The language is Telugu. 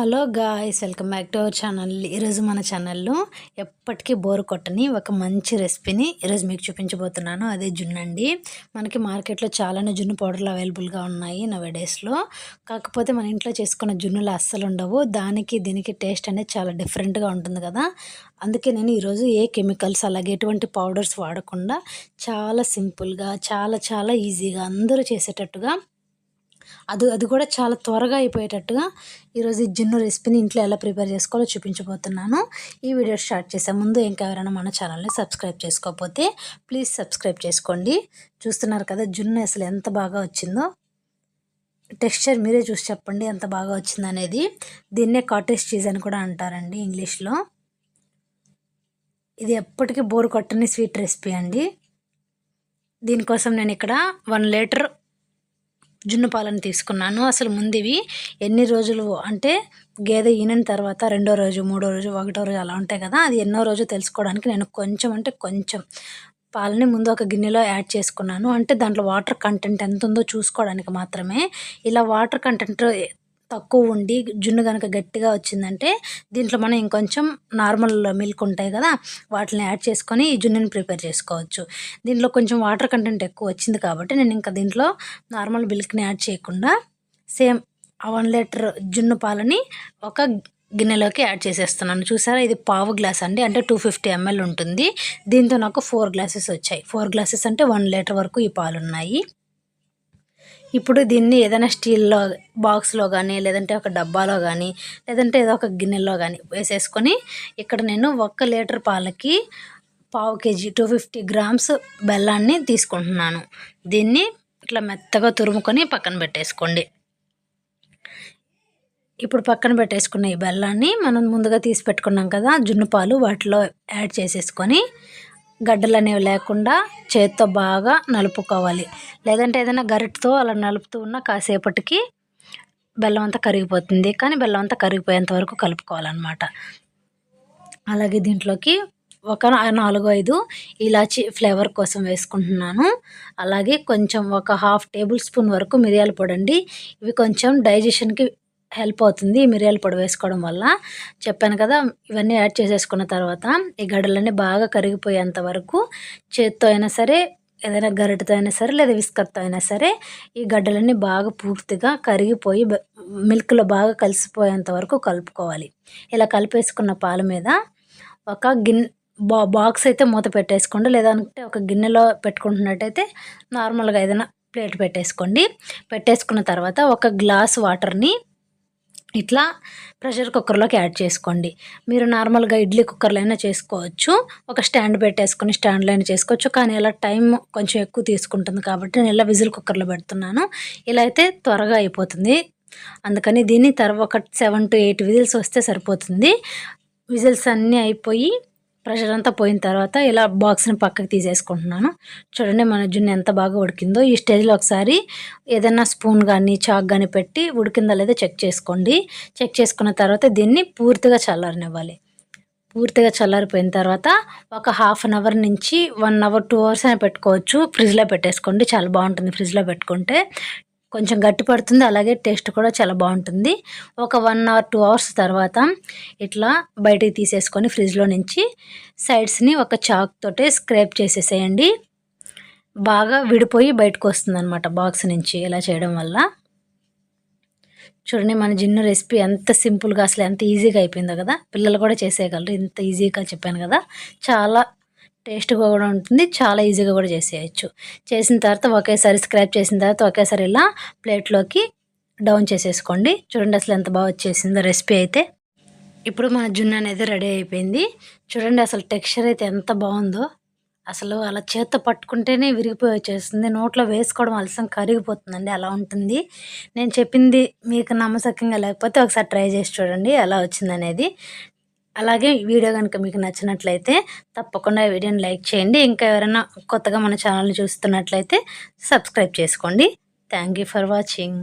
Hello guys welcome back to our channel. ఈరోజు మన ఛానల్లో ఎప్పటికీ బోర్ కొట్టని ఒక మంచి రెసిపీని ఈరోజు మీకు చూపించబోతున్నాను. అదే జున్ను అండి. మనకి మార్కెట్లో చాలానే జున్ను పౌడర్లు అవైలబుల్గా ఉన్నాయి నవే డేస్లో కాకపోతే మన ఇంట్లో చేసుకున్న జున్నులు అస్సలు ఉండవు. దానికి దీనికి టేస్ట్ అనేది చాలా డిఫరెంట్గా ఉంటుంది కదా. అందుకే నేను ఈరోజు ఏ కెమికల్స్ అలాగే ఎటువంటి పౌడర్స్ వాడకుండా చాలా సింపుల్గా చాలా చాలా ఈజీగా అందరూ చేసేటట్టుగా అది అది కూడా చాలా త్వరగా అయిపోయేటట్టుగా ఈరోజు ఈ జున్ను రెసిపీని ఇంట్లో ఎలా ప్రిపేర్ చేసుకోవాలో చూపించబోతున్నాను. ఈ వీడియో స్టార్ట్ చేసే ముందు ఇంకా ఎవరైనా మన ఛానల్ని సబ్స్క్రైబ్ చేసుకోకపోతే ప్లీజ్ సబ్స్క్రైబ్ చేసుకోండి. చూస్తున్నారు కదా జున్ను అసలు ఎంత బాగా వచ్చిందో. టెక్స్చర్ మీరే చూసి చెప్పండి ఎంత బాగా వచ్చిందనేది దీన్నే కాటేజ్ చీజ్ అని కూడా అంటారండి ఇంగ్లీష్లో. ఇది ఎప్పటికీ బోర్ కొట్టని స్వీట్ రెసిపీ అండి. దీనికోసం నేను ఇక్కడ వన్ లీటర్ జున్ను పాలను తీసుకున్నాను. అసలు ముందువి ఎన్ని రోజులు అంటే గేదె ఈనిన తర్వాత రెండో రోజు మూడో రోజు ఒకటో రోజు అలా ఉంటాయి కదా అది ఎన్నో రోజు తెలుసుకోవడానికి నేను కొంచెం అంటే కొంచెం పాలని ముందు ఒక గిన్నెలో యాడ్ చేసుకున్నాను. అంటే దాంట్లో వాటర్ కంటెంట్ ఎంత ఉందో చూసుకోవడానికి మాత్రమే. ఇలా వాటర్ కంటెంట్ తక్కువ ఉండి జున్ను కనుక గట్టిగా వచ్చిందంటే దీంట్లో మనం ఇంకొంచెం నార్మల్ మిల్క్ ఉంటాయి కదా వాటిని యాడ్ చేసుకొని ఈ జున్నుని ప్రిపేర్ చేసుకోవచ్చు. దీంట్లో కొంచెం వాటర్ కంటెంట్ ఎక్కువ వచ్చింది కాబట్టి నేను ఇంకా దీంట్లో నార్మల్ మిల్క్ని యాడ్ చేయకుండా సేమ్ ఆ వన్ లీటర్ జున్ను పాలని ఒక గిన్నెలోకి యాడ్ చేసేస్తున్నాను. చూసారా? ఇది పావు గ్లాస్ అండి. అంటే టూ ఫిఫ్టీ ఎంఎల్ ఉంటుంది. దీంతో నాకు ఫోర్ గ్లాసెస్ వచ్చాయి. ఫోర్ గ్లాసెస్ అంటే వన్ లీటర్ వరకు ఈ పాలు ఉన్నాయి ఇప్పుడు దీన్ని ఏదైనా స్టీల్లో బాక్స్లో కానీ లేదంటే ఒక డబ్బాలో కానీ లేదంటే ఏదో ఒక గిన్నెలో కానీ వేసేసుకొని ఇక్కడ నేను ఒక్క లీటర్ పాలకి పావు కేజీ టూ ఫిఫ్టీ గ్రామ్స్ బెల్లాన్ని తీసుకుంటున్నాను. దీన్ని ఇట్లా మెత్తగా తురుముకొని పక్కన పెట్టేసుకోండి. ఇప్పుడు పక్కన పెట్టేసుకున్న ఈ బెల్లాన్ని మనం ముందుగా తీసి పెట్టుకున్నాం కదా జున్ను పాలు వాటిలో యాడ్ చేసేసుకొని గడ్డలు అనేవి లేకుండా చేత్తో బాగా నలుపుకోవాలి. లేదంటే ఏదైనా గరిటతో అలా నలుపుతూ ఉన్న కాసేపటికి బెల్లం అంతా కరిగిపోతుంది. కానీ బెల్లం అంతా కరిగిపోయేంత వరకు కలుపుకోవాలన్నమాట. అలాగే దీంట్లోకి ఒక నాలుగు ఐదు ఇలాచి ఫ్లేవర్ కోసం వేసుకుంటున్నాను. అలాగే కొంచెం ఒక హాఫ్ టేబుల్ స్పూన్ వరకు మిరియాల పొడి అండి. ఇవి కొంచెం డైజెషన్కి హెల్ప్ అవుతుంది మిరియాల పొడి వేసుకోవడం వల్ల. చెప్పాను కదా ఇవన్నీ యాడ్ చేసేసుకున్న తర్వాత ఈ గడ్డలన్నీ బాగా కరిగిపోయేంత వరకు చేత్తో అయినా సరే ఏదైనా గరిటతో అయినా సరే లేదా విస్కర్తో అయినా సరే ఈ గడ్డలన్నీ బాగా పూర్తిగా కరిగిపోయి మిల్క్లో బాగా కలిసిపోయేంత వరకు కలుపుకోవాలి. ఇలా కలిపేసుకున్న పాల మీద ఒక గిన్నె బా బాక్స్ అయితే మూత పెట్టేసుకోండి. లేదంటే ఒక గిన్నెలో పెట్టుకుంటున్నట్టయితే నార్మల్గా ఏదైనా ప్లేట్ పెట్టేసుకోండి. పెట్టేసుకున్న తర్వాత ఒక గ్లాస్ వాటర్ని ఇట్లా ప్రెషర్ కుక్కర్లోకి యాడ్ చేసుకోండి. మీరు నార్మల్గా ఇడ్లీ కుక్కర్లో అయినా చేసుకోవచ్చు. ఒక స్టాండ్ పెట్టేసుకొని స్టాండ్లో అయినా చేసుకోవచ్చు. కానీ ఇలా టైం కొంచెం ఎక్కువ తీసుకుంటుంది కాబట్టి నేను ఇలా విజిల్ కుక్కర్లో పెడుతున్నాను. ఇలా అయితే త్వరగా అయిపోతుంది. అందుకని దీన్ని తర్వాత ఒక సెవెన్ టు ఎయిట్ విజిల్స్ వస్తే సరిపోతుంది. విజిల్స్ అన్నీ అయిపోయి ప్రెషర్ అంతా పోయిన తర్వాత ఇలా బాక్స్ని పక్కకి తీసేసుకుంటున్నాను. చూడండి మన జున్ను ఎంత బాగా ఉడికిందో. ఈ స్టేజ్లో ఒకసారి ఏదైనా స్పూన్ కానీ చాక్ కానీ పెట్టి ఉడికిందా లేదా చెక్ చేసుకోండి. చెక్ చేసుకున్న తర్వాత దీన్ని పూర్తిగా చల్లారనివ్వాలి. పూర్తిగా చల్లారిపోయిన తర్వాత ఒక హాఫ్ అన్ అవర్ నుంచి వన్ అవర్ టూ అవర్స్ అయినా పెట్టుకోవచ్చు. ఫ్రిడ్జ్లో పెట్టేసుకోండి. చాలా బాగుంటుంది ఫ్రిడ్జ్లో పెట్టుకుంటే. కొంచెం గట్టి పడుతుంది. అలాగే టేస్ట్ కూడా చాలా బాగుంటుంది. ఒక వన్ అవర్ టూ అవర్స్ తర్వాత ఇట్లా బయటికి తీసేసుకొని ఫ్రిడ్జ్లో నుంచి సైడ్స్ని ఒక చాక్ తోటి స్క్రేప్ చేసేసేయండి. బాగా విడిపోయి బయటకు వస్తుందన్నమాట బాక్స్ నుంచి ఇలా చేయడం వల్ల. చూడండి మన జిన్ను రెసిపీ ఎంత సింపుల్గా అసలు ఎంత ఈజీగా అయిపోయిందో కదా. పిల్లలు కూడా చేసేయగలరు. ఇంత ఈజీగా చెప్పాను కదా. చాలా టేస్ట్గా కూడా ఉంటుంది. చాలా ఈజీగా కూడా చేసేయచ్చు. చేసిన తర్వాత ఒకేసారి స్క్రాప్ చేసిన తర్వాత ఒకేసారి ఇలా ప్లేట్లోకి డౌన్ చేసేసుకోండి. చూడండి అసలు ఎంత బాగా వచ్చేసిందో రెసిపీ అయితే. ఇప్పుడు మన జున్ను అనేది రెడీ అయిపోయింది. చూడండి అసలు టెక్స్చర్ అయితే ఎంత బాగుందో. అసలు అలా చేత్తో పట్టుకుంటేనే విరిగిపోయి వచ్చేస్తుంది. నోట్లో వేసుకోవడం అలసం కరిగిపోతుందండి. అలా ఉంటుంది. నేను చెప్పింది మీకు నమ్మసక్యంగా లేకపోతే ఒకసారి ట్రై చేసి చూడండి ఎలా వచ్చిందనేది. అలాగే వీడియో కనుక మీకు నచ్చినట్లయితే తప్పకుండా వీడియోని లైక్ చేయండి. ఇంకా ఎవరైనా కొత్తగా మన ఛానల్ని చూస్తున్నట్లయితే సబ్స్క్రైబ్ చేసుకోండి. Thank for watching.